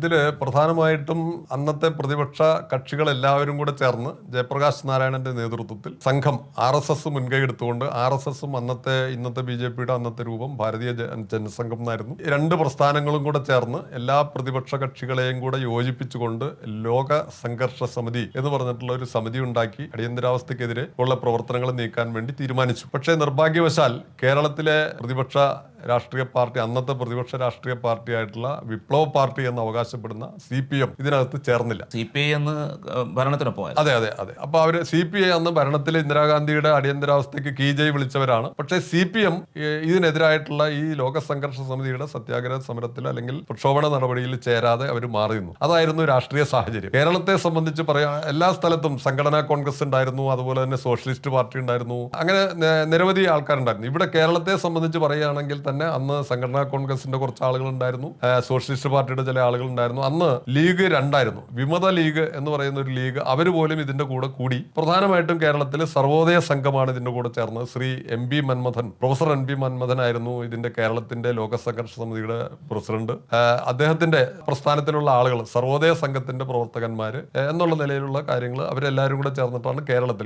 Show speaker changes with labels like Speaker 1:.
Speaker 1: ഇതിൽ പ്രധാനമായിട്ടും അന്നത്തെ പ്രതിപക്ഷ കക്ഷികൾ എല്ലാവരും കൂടെ ചേർന്ന് ജയപ്രകാശ് നാരായണന്റെ നേതൃത്വത്തിൽ സംഘം ആർ എസ് എസ് മുൻകൈ എടുത്തുകൊണ്ട് ആർ എസ് എസും അന്നത്തെ ഇന്നത്തെ ബി ജെ പിയുടെ അന്നത്തെ രൂപം ഭാരതീയ ജനസംഘം എന്നായിരുന്നു. രണ്ട് പ്രസ്ഥാനങ്ങളും കൂടെ ചേർന്ന് എല്ലാ പ്രതിപക്ഷ കക്ഷികളെയും കൂടെ യോജിപ്പിച്ചുകൊണ്ട് ലോക സംഘർഷ സമിതി എന്ന് പറഞ്ഞിട്ടുള്ള ഒരു സമിതി ഉണ്ടാക്കി അടിയന്തരാവസ്ഥക്കെതിരെ ഉള്ള പ്രവർത്തനങ്ങൾ നീക്കാൻ വേണ്ടി തീരുമാനിച്ചു. പക്ഷേ നിർഭാഗ്യവശാൽ കേരളത്തിലെ പ്രതിപക്ഷ രാഷ്ട്രീയ പാർട്ടി അന്നത്തെ പ്രതിപക്ഷ രാഷ്ട്രീയ പാർട്ടി ആയിട്ടുള്ള വിപ്ലവ പാർട്ടി എന്ന് അവകാശപ്പെടുന്ന സി പി എം ഇതിനകത്ത് ചേർന്നില്ല.
Speaker 2: സി പി ഐ എന്ന് ഭരണത്തിനൊപ്പം
Speaker 1: അതെ അതെ അതെ. അപ്പൊ അവർ സി പി ഐ അന്ന് ഭരണത്തിൽ ഇന്ദിരാഗാന്ധിയുടെ അടിയന്തരാവസ്ഥയ്ക്ക് കീജയ് വിളിച്ചവരാണ്. പക്ഷേ സി പി എം ഇതിനെതിരായിട്ടുള്ള ഈ ലോക സംഘർഷ സമിതിയുടെ സത്യാഗ്രഹ സമരത്തിൽ അല്ലെങ്കിൽ പ്രക്ഷോഭണ നടപടിയിൽ ചേരാതെ അവർ മാറി നിന്നു. അതായിരുന്നു രാഷ്ട്രീയ സാഹചര്യം. കേരളത്തെ സംബന്ധിച്ച് പറയാ എല്ലാ സ്ഥലത്തും സംഘടനാ കോൺഗ്രസ് ഉണ്ടായിരുന്നു അതുപോലെ തന്നെ സോഷ്യലിസ്റ്റ് പാർട്ടി ഉണ്ടായിരുന്നു. അങ്ങനെ നിരവധി ആൾക്കാരുണ്ടായിരുന്നു. ഇവിടെ കേരളത്തെ സംബന്ധിച്ച് പറയുകയാണെങ്കിൽ തന്നെ അന്ന് സംഘടനാ കോൺഗ്രസിന്റെ കുറച്ച് ആളുകൾ ഉണ്ടായിരുന്നു സോഷ്യലിസ്റ്റ് പാർട്ടിയുടെ ചില ആളുകൾ ഉണ്ടായിരുന്നു അന്ന് ലീഗ് രണ്ടായിരുന്നു. വിമത ലീഗ് എന്ന് പറയുന്ന ഒരു ലീഗ് അവർ പോലും ഇതിന്റെ കൂടെ കൂടി. പ്രധാനമായിട്ടും കേരളത്തിൽ സർവോദയ സംഘമാണ് ഇതിന്റെ കൂടെ ചേർന്നത് Shri M B Manmathan professor M B Manmathan ആയിരുന്നു ഇതിന്റെ കേരളത്തിന്റെ ലോക സംഘർഷ സമിതിയുടെ പ്രസിഡന്റ്. അദ്ദേഹത്തിന്റെ പ്രസ്ഥാനത്തിലുള്ള ആളുകൾ സർവോദയ സംഘത്തിന്റെ പ്രവർത്തകന്മാർ എന്നുള്ള നിലയിലുള്ള കാര്യങ്ങൾ അവരെല്ലാവരും കൂടെ ചേർന്നിട്ടാണ് കേരളത്തിൽ